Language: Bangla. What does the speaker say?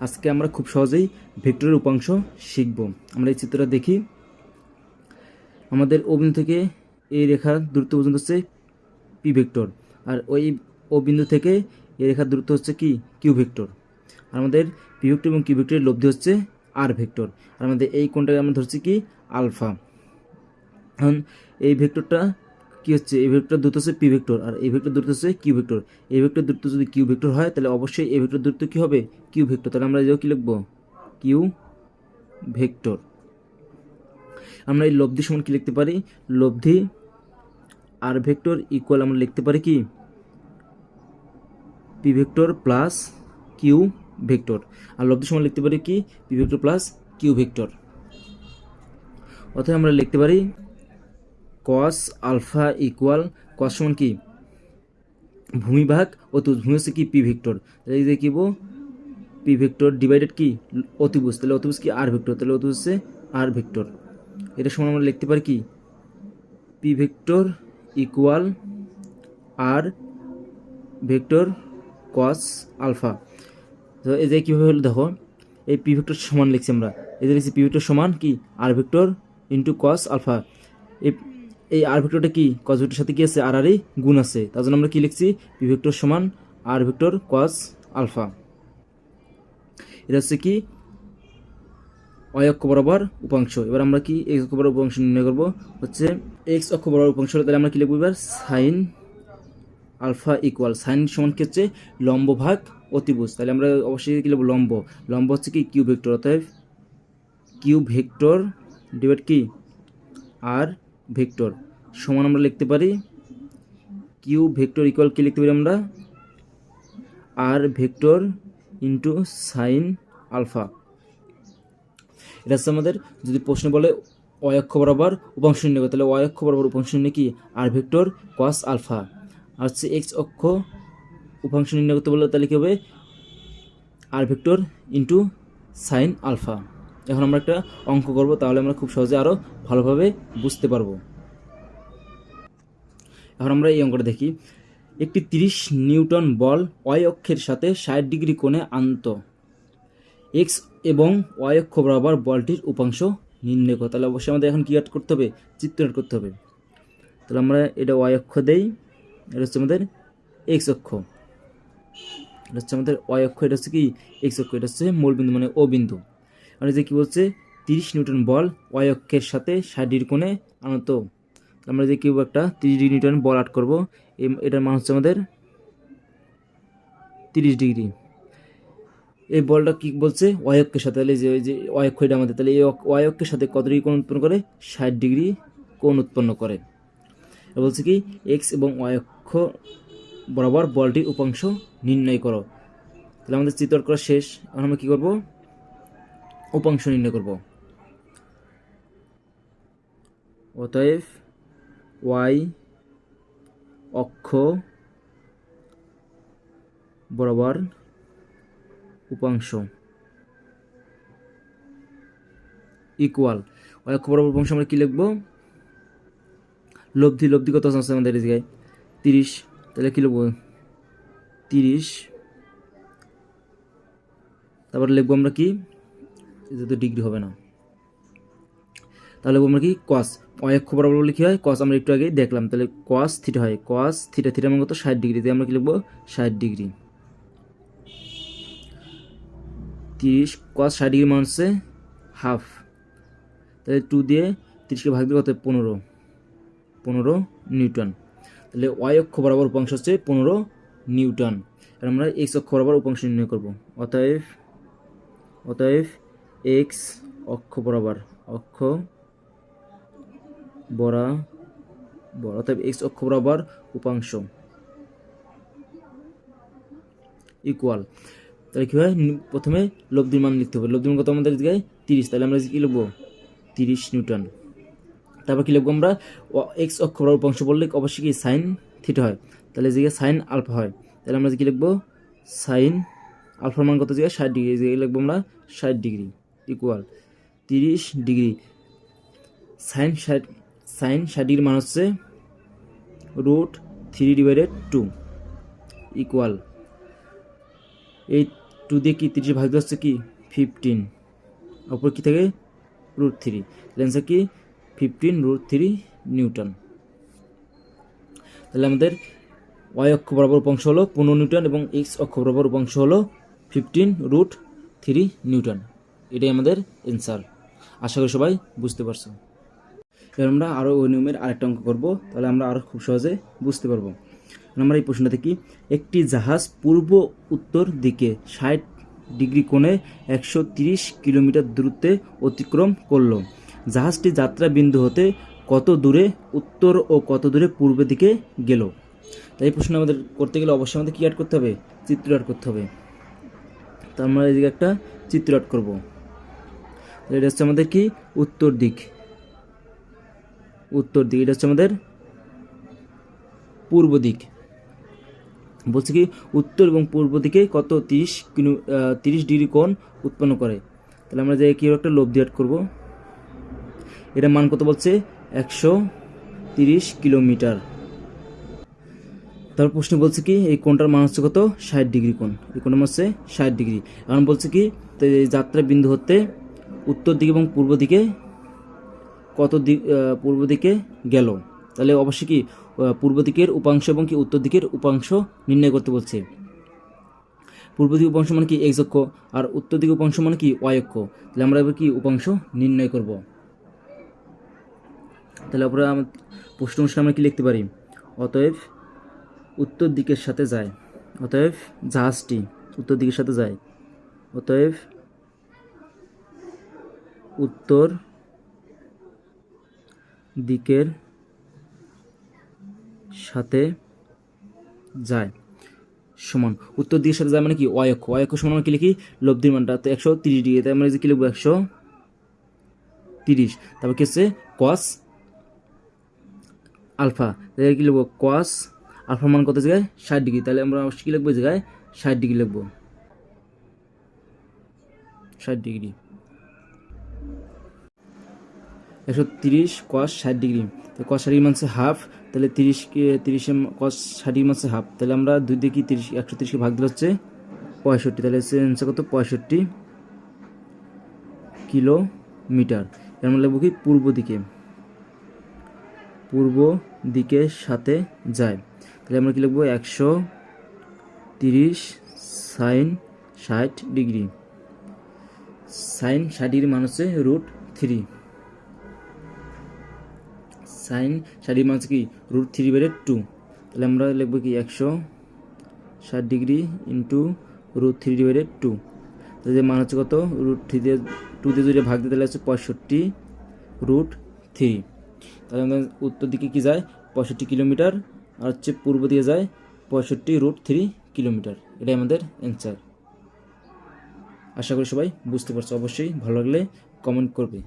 আজকে আমরা খুব সহজেই ভেক্টরের উপাংশ শিখব। আমরা এই চিত্রটা দেখি। আমাদের ও থেকে এই রেখার দূরত্ব পর্যন্ত হচ্ছে পি ভেক্টর। আর ওই ও বিন্দু থেকে এই রেখার দূরত্ব হচ্ছে কি? Q vector. আর আমাদের পি ভেক্টর এবং কিউ ভেক্টরের লব্ধি হচ্ছে আর ভেক্টর। আর আমাদের এই কোণটাকে আমরা ধরছি কি? আলফা। এখন এই ভেক্টরটা কি হচ্ছে? এ ভেক্টর দূরত্ব হচ্ছে পি ভেক্টর আর এই ভেক্টর দূরত্ব হচ্ছে কিউ ভেক্টর এই ভেক্টর দূরত্ব যদি কিউ ভেক্টর হয়, তাহলে অবশ্যই এ ভেক্টর দূরত্ব কি হবে? কিউ ভেক্টর তাহলে আমরা এটাও কি লিখব? কিউ ভেক্টর আমরা এই লব্ধি সমান কি লিখতে পারি? লব্ধি আর ভেক্টর ইকুয়াল আমরা লিখতে পারি কি? P vector plus Q vector আর লব্ধি সমান লিখতে পারি কি? P vector plus Q vector অথবা আমরা লিখতে পারি কস আলফা ইকুয়াল কস সমান কি? ভূমিভাগ অতিভুজ ভূমি হচ্ছে কি? পি ভেক্টর এই কি পি ভেক্টর ডিভাইডেড কি? অতিভুজ। তাহলে অতিভুজ কি? আর ভেক্টর তাহলে অতিভুজ হচ্ছে আর ভেক্টর এটা সমান আমরা লিখতে পারি কি? P vector equal R vector cos alpha তো এই যে কীভাবে হলো দেখো, এই পি ভেক্টর সমান লিখছি আমরা। এই যে লিখছি পি ভেক্টর সমান কি? R vector into cos alpha এই এই আর ভেক্টরটা কি? কস ভেক্টর সাথে কি আছে? আর আরই গুণ আছে। তার জন্য আমরা কি লিখছি? পি ভেক্টর সমান আর ভেক্টর কস আলফা। এটা হচ্ছে কি? অয়ক্ষ বরাবর উপাংশ। এবার আমরা কি এক্স অক্ষ বরাবর উপাংশ নির্ণয় করব? হচ্ছে এক্স অক্ষ বরাবর উপাংশ হলে তাহলে আমরা কি লিখব এবার? সাইন আলফা ইকুয়াল সাইন সমান কি হচ্ছে? লম্ব ভাগ অতিভুজ। তাহলে আমরা অবশ্যই কি লিখব? লম্ব। লম্ব হচ্ছে কি? Q vector. অতএব কিউ ভেক্টর ডিভাইড কি? আর ভেক্টর সমান আমরা লিখতে পারি কিউ ভেক্টর ইকুয়াল কি লিখতে পারি আমরা? R vector into sine alpha এটা হচ্ছে আমাদের যদি প্রশ্ন বলে অয়ক্ষ বরাবর উপাংশ করে তাহলে অয়ক্ষ বরাবর উপাংশ নির্ণয় কি? আর ভেক্টর কস আলফা আর হচ্ছে এক্স অক্ষ উপাংশ নির্ণয় করতে বললে তাহলে কী হবে? R vector into sine alpha এখন আমরা একটা অঙ্ক করব, তাহলে আমরা খুব সহজে আরও ভালোভাবে বুঝতে পারব। এখন আমরা এই অঙ্কটা দেখি। একটি তিরিশ নিউটন বল ওয়াই অক্ষের সাথে ষাট ডিগ্রি কোণে আনত। এক্স এবং ওয়াই অক্ষ বরাবর বলটির উপাংশ নির্ণয় করো। তাহলে অবশ্যই আমাদের এখন কি অ্যাড করতে হবে? চিত্র add করতে হবে। তাহলে আমরা এটা ওয়াই অক্ষ দেই, এটা হচ্ছে আমাদের এক্স অক্ষ। এটা হচ্ছে আমাদের ওয়াই অক্ষ, এটা হচ্ছে কি? এক্স অক্ষ, এটা হচ্ছে মূল বিন্দু মানে ও বিন্দু আর যে কি বলছে? তিরিশ নিউটন বল ওয়াই অক্ষের সাথে ষাট কোণে আনত। আমরা যে কি একটা? তিরিশ ডিগ্রি নিউটন বল আট করব। এটার মান হচ্ছে আমাদের তিরিশ ডিগ্রি। এই বলটা কি বলছে? ওয়াইঅক্ষের সাথে, তাহলে যে ওই যে ওয়াইঅক্ষ এটা আমাদের, তাহলে এই ওয়াইঅক্ষের সাথে কত ডিগ্রি কোণ উৎপন্ন করে? ষাট ডিগ্রি কোণ উৎপন্ন করে। বলছে কি এক্স এবং ওয়াইঅক্ষ বরাবর বলটির উপাংশ নির্ণয় করো। তাহলে আমাদের চিত্র করা শেষ। এখন আমরা কী করব? উপাংশ নির্ণয় করব। অতএব ওয়াই অক্ষ বরাবর উপাংশ ইকুয়াল ওই অক্ষ বরাবর উপাংশ আমরা কী লিখব? লব্ধি লব্ধি কত আছে আমাদের এই জায়গায়? তিরিশ। তাহলে কী লিখব? তিরিশ। তারপর লিখব আমরা কি? এটা তো ডিগ্রি হবে না। তাহলে আমরা কি কস অয়ক্ষ বরাবর লিখি হয়? কস আমরা একটু আগে দেখলাম। তাহলে কস থিটা হয়। কস থিটা থিটা মানে কত? ষাট ডিগ্রি দিয়ে আমরা কি লিখব? ষাট ডিগ্রি তিরিশ কস ষাট ডিগ্রি মানে হচ্ছে হাফ তাহলে টু দিয়ে তিরিশকে ভাগ দিয়ে কত? পনেরো। পনেরো নিউটন। তাহলে ওয়াই অক্ষ বরাবর উপাংশ হচ্ছে পনেরো নিউটন। আর আমরা এক্স অক্ষ বরাবর উপাংশ নির্ণয় করব। অতএব অতএব এক্স অক্ষ বরাবর অক্ষ বরাবর অতএব এক্স অক্ষ বরাবর উপাংশ ইকুয়াল তাহলে কী হয়? প্রথমে লব্ধির মান লিখতে হবে। লব্ধির মান কত আমাদের জায়গায় তিরিশ। তাহলে আমরা কী লিখব? তিরিশ নিউটন। তারপর কী লিখব আমরা? এক্স অক্ষ বরাবর উপাংশ বললে অবশ্যই কি সাইন থিটা হয়। তাহলে যে সাইন আলফা হয়। তাহলে আমরা কী লিখব? সাইন আলফার মান কত জায়গায় ষাট ডিগ্রি। লিখব আমরা ষাট ডিগ্রি। ইকুয়াল তিরিশ ডিগ্রি। সাইন ষাট সাইন ষাট ডিগ্রি মান হচ্ছে root three divided two equal এই টু দিয়ে কি তিরিশ ভাগ হচ্ছে কি? ফিফটিন অপর কি থাকে? রুট থ্রি অ্যান্সার কি? ফিফটিন রুট থ্রি নিউটন তাহলে আমাদের ওয়াই অক্ষ বরাবর উপাংশ হলো পনেরো নিউটন এবং এক্স অক্ষ বরাবর উপাংশ হলো ফিফটিন রুট থ্রি নিউটন এটাই আমাদের অ্যান্সার আশা করি সবাই বুঝতে পারছ। এবার আমরা আরও ওই নিয়মের আরেকটা অঙ্ক করব, তাহলে আমরা আরও খুব সহজে বুঝতে পারব। আমরা এই প্রশ্নটা দেখি একটি জাহাজ পূর্ব উত্তর দিকে ষাট ডিগ্রি কোণে একশো কিলোমিটার দূরত্বে অতিক্রম করল। জাহাজটি যাত্রা বিন্দু হতে কত দূরে উত্তর ও কত দূরে পূর্ব দিকে গেল? তাই এই প্রশ্ন আমাদের করতে গেলে অবশ্যই আমাদের কী অ্যাড করতে হবে? চিত্র অ্যাড করতে হবে। তো আমরা এদিকে একটা চিত্র অ্যাড করব। এটা হচ্ছে আমাদের কি? উত্তর দিক। উত্তর দিক, এটা হচ্ছে আমাদের পূর্ব দিক। বলছে কি, উত্তর এবং পূর্ব দিকে কত তিরিশ কিলো তিরিশ ডিগ্রি কোণ উৎপন্ন করে? তাহলে আমরা যে কি একটা লব্ধি অ্যাড করব? এটা মান কত বলছে? একশো তিরিশ কিলোমিটার। তারপর প্রশ্ন বলছে কি, এই কোণটার মান হচ্ছে কত? ষাট ডিগ্রি কোণ। এই কোণের মান হচ্ছে ষাট ডিগ্রি। কারণ বলছে কি যাত্রা বিন্দু হতে উত্তর দিকে এবং পূর্ব দিকে কত দিক পূর্ব দিকে গেল। তাহলে অবশ্যই কি পূর্ব দিকের উপাংশ এবং কি উত্তর দিকের উপাংশ নির্ণয় করতে বলছে। পূর্ব দিকের উপাংশ মানে কি এক্স অক্ষ, আর উত্তর দিকের উপাংশ মানে কি ওয়াই অক্ষ। তাহলে আমরা এবার কি উপাংশ নির্ণয় করব। তাহলে আমার প্রশ্ন অনুসারে আমরা কি লিখতে পারি? অতএব উত্তর দিকের সাথে যায়। অতএব জাহাজটি উত্তর দিকের সাথে যায়। অতএব উত্তর দিকের সাথে যায়। সমান। উত্তর দিকের সাথে যায় মানে কি? অক্ষ ওয়াই সমান আমরা কি লিখি? লব্ধির মানটা। তো একশো তিরিশ ডিগ্রি। তাই আমরা যে কি লিখব? একশো তিরিশ। তারপর কি হচ্ছে? Cos alpha. তাহলে কি লিখব? কস আলফা মান কত জায়গায়? ষাট ডিগ্রি। তাহলে আমরা কি লিখব? জায়গায় ষাট ডিগ্রি লিখব। ষাট ডিগ্রি। একশো তিরিশ কস ষাট ডিগ্রি তো কস ষাট ডিগ্রি মানছে হাফ তাহলে তিরিশ তিরিশে কস ষাট ডিগ্রি মানছে হাফ তাহলে আমরা দুই দিকে তিরিশ, একশো তিরিশকে ভাগ দিলে হচ্ছে পঁয়ষট্টি। তাহলে হচ্ছে অ্যান্সার কত? পঁয়ষট্টি কিলোমিটার। এর মানে লিখব কি? পূর্ব দিকে। পূর্ব দিকের সাথে যায়। তাহলে আমরা কি লিখব? একশো তিরিশ সাইন ষাট ডিগ্রি সাইন ষাট ডিগ্রি মান হচ্ছে রুট থ্রি সাইন ষাট ডিগ্রি মান কি? রুট থ্রি বেড়ে টু। তাহলে আমরা লিখব কি? একশো ষাট degree into root three divided two. তাহলে মান হচ্ছে কত? রুট থ্রি দিয়ে টু দিয়ে যদি ভাগ দিতে তাহলে হচ্ছে পঁয়ষট্টি রুট থ্রি। তাহলে আমাদের উত্তর দিকে কি যায়? পঁয়ষট্টি কিলোমিটার। আর হচ্ছে পূর্ব দিকে যায় পঁয়ষট্টি রুট থ্রি কিলোমিটার। এটাই আমাদের অ্যান্সার আশা করি সবাই বুঝতে পারছ। অবশ্যই ভালো লাগলে কমেন্ট করবে।